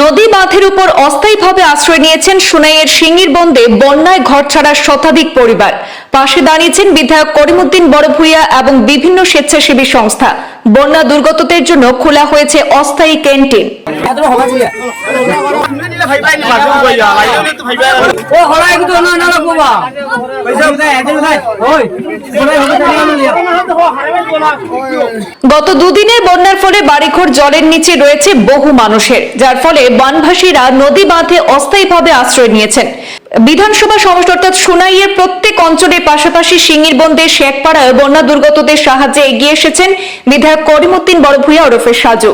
নদী বাঁধের উপর অস্থায়ীভাবে আশ্রয় নিয়েছেন সুনাইয়ের সিঙ্গির বন্দে বন্যায় ঘর ছাড়া শতাধিক পরিবার। পাশে দাঁড়িয়েছেন বিধায়ক করিমুদ্দিন বড়ভূইয়া এবং বিভিন্ন স্বেচ্ছাসেবী সংস্থা। বন্যা দুর্গতদের জন্য খোলা হয়েছে অস্থায়ী ক্যান্টিন। গত দুদিনের বন্যার ফলে বাড়িঘর জলের নিচে রয়েছে বহু মানুষের, যার ফলে বনভাসীরা নদী বাঁধে অস্থায়ীভাবে আশ্রয় নিয়েছেন। বিধানসভা সমষ্টি অর্থাৎ সুনাইয়ের প্রত্যেক অঞ্চলের পাশাপাশি সিঙ্গির বন্দে শেখপাড়ায় বন্যা দুর্গতদের সাহায্যে এগিয়ে এসেছেন বিধায়ক করিমুদ্দিন বড়ভূয়া ওরফে সাজু।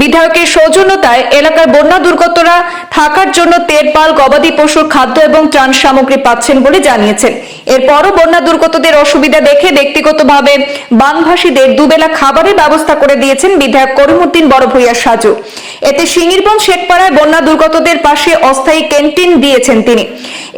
বিধায়কের সৌজন্যতায় এলাকার বন্যা দুর্গতরা থাকার জন্য তেরপাল, গবাদি পশুর খাদ্য এবং ত্রাণ সামগ্রী পাচ্ছেন বলে জানিয়েছেন। এরপরও বন্যা দুর্গতদের অসুবিধা দেখে ব্যক্তিগতভাবে বানভাসীদের দুবেলা খাবারের ব্যবস্থা করে দিয়েছেন বিধায়ক করিমুদ্দিন বড়ভূইয়া সাজু। এতে সিঙ্গিরবন শেখপাড়ায় বন্যা দুর্গতদের পাশে অস্থায়ী ক্যান্টিন দিয়েছেন তিনি।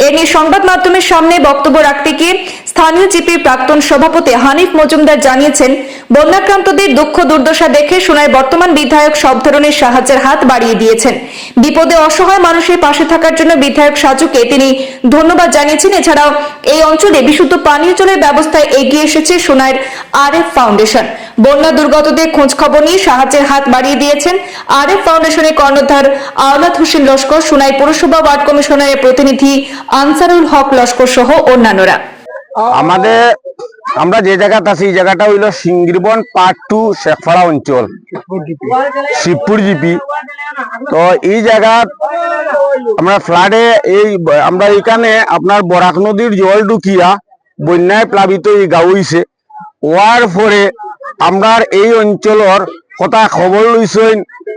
এ নিয়ে সংবাদ মাধ্যমের সামনে বক্তব্য রাখতে গিয়ে স্থানীয় জিপির প্রাক্তন সভাপতি হানিফ মজুমদার জানিয়েছেন, বন্যাক্রান্তদের দুঃখ দুর্দশা দেখে সোনায় বর্তমান বিধায়ক সব ধরনের সাহায্যের হাত বাড়িয়ে দিয়েছেন। বিপদে অসহায় মানুষের পাশে থাকার জন্য বিধায়ক সাজুকে তিনি ধন্যবাদ জানিয়েছেন। এছাড়াও এই অঞ্চলে বিশুদ্ধ পানীয় জলের ব্যবস্থায় এগিয়ে এসেছে সোনাইয়ের আর এফ ফাউন্ডেশন। বন্যা দুর্গতদের খোঁজ খবর নিয়ে সাহায্যের হাত বাড়িয়ে দিয়েছেন আর এফ ফাউন্ডেশনের কর্ণধার আওলাদ হোসেন লস্কর, সোনাই পৌরসভা ওয়ার্ড কমিশনারের প্রতিনিধি আনসারুল হক লস্কর সহ অন্যান্যরা। আমাদের আমরা যে জায়গাতে আছি, এই জায়গাটা হইল সিঙ্গিরবন পার্ট টু শেখপাড়া অঞ্চল, শিবপুর জিপি। তো এই জায়গা আমরা ফ্লাডে এই, আমরা এখানে আপনার বরাক নদীর জল ঢুকিয়া বন্যায় প্লাবিত এই গাঁও হইছে। ওয়ার পরে আমরা এই অঞ্চলের কথা খবর লইছেন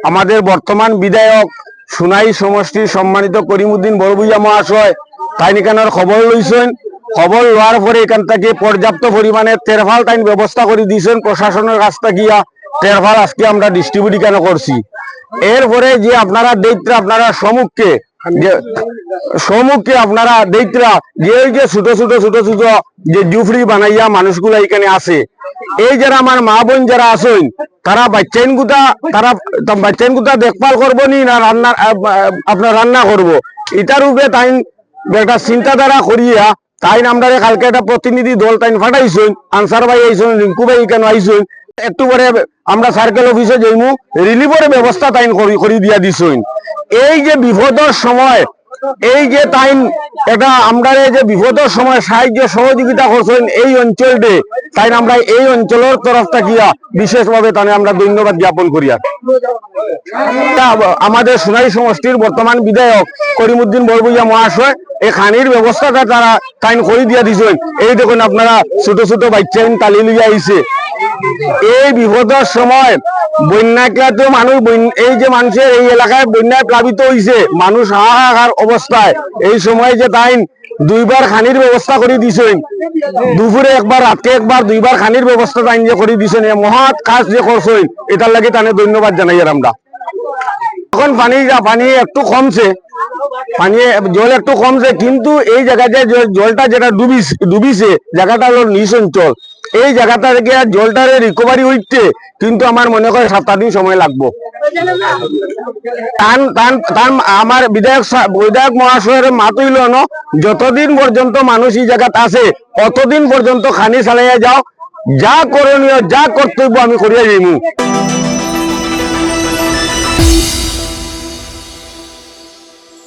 আমাদের বর্তমান বিধায়ক সুনাই সমষ্টির সম্মানিত করিমুদ্দিন বড়ভুইয়া মহাশয়। তাই এখানের খবর লইছেন খবর লওয়ার পরে এখান থেকে পর্যাপ্ত পরিমাণে তেরফাল তাইন ব্যবস্থা করে দিয়েছেন প্রশাসনের কাছ থেকে। তেরফাল আজকে আমরা ডিস্ট্রিবিউট কেন করছি? এরপরে যে আপনারা দৈত্য আপনারা সম্মুখে যে সম্মুখে আপনারা দৈত্যরা যে ওই যে ছোট ছোট ছোট ছোট যে জুফড়ি বানাইয়া মানুষগুলা এখানে আছে। এই যারা আমার মা বোন যারা আছেন, তারা বাচ্চাইন গুতা, তারা বাচ্চাইন গুতা দেখভাল করব নি না রান্না আপনার রান্না করব? এটার উপরে তাই একটা চিন্তাধারা করিয়া তাই আমরা কালকে একটা প্রতিনিধি দল তাই ফাটাইছেন। আনসার ভাই আইছেন, রিঙ্কু ভাই কেন আইছেন? একটু পরে আমরা সার্কেল অফিসে যাইমু রিলিফের ব্যবস্থা তাই করি দিয়া দিছেন। এই যে বিপদের সময়, এই যে তাইন এটা আমরা যে বিপদের সময় সাহায্য সহযোগিতা করছেন এই অঞ্চলটে তাই আমরা এই অঞ্চলের তরফ থাকিয়া বিশেষভাবে তাই আমরা ধন্যবাদ জ্ঞাপন করিয়া। আমাদের সোনাই সমষ্টির বর্তমান বিধায়ক করিমুদ্দিন বরবুইয়া মহাশয় এই খানির ব্যবস্থাটা তারা তাইন করে দিয়া দিছেন এই দেখুন আপনারা ছোট ছোট বাচ্চাইন তালি লিয়ে আইছে। এই বিপদের সময় বন্যাক্রান্ত মানুষ এই যে মানুষের এই এলাকায় বন্যায় প্লাবিত হয়েছে মানুষ হাহাকার অবস্থায়। এই সময় যে তাইন দুইবার খানির ব্যবস্থা করে দিছেন। দুপুরে একবার, রাতকে একবার দুইবার খানির ব্যবস্থা তাইন যে করে দিছেন। মহৎ কাজ যে করছেন, এটার লাগে তানে ধন্যবাদ জানাই আমরা। এখন পানি যা- পানি একটু কমছে। পানি জল একটু কমছে, কিন্তু এই জল- জলটা যেটা ডুবিছে ডুবিছে, জায়গাটা হলো নিচ অঞ্চল এই জায়গাটা থেকে জলটারে রিকভারি হইতে কিন্তু আমার মনে হয় সাত দিন সময় লাগবো। আমার বিধায়ক বিধায়ক মহাশয়ের মাত ন যতদিন পর্যন্ত মানুষ এই জায়গাতে আছে অতদিন পর্যন্ত খানি চালাইয়া যাও, যা করণীয়, যা কর্তব্য আমি করিয়া যাইমু।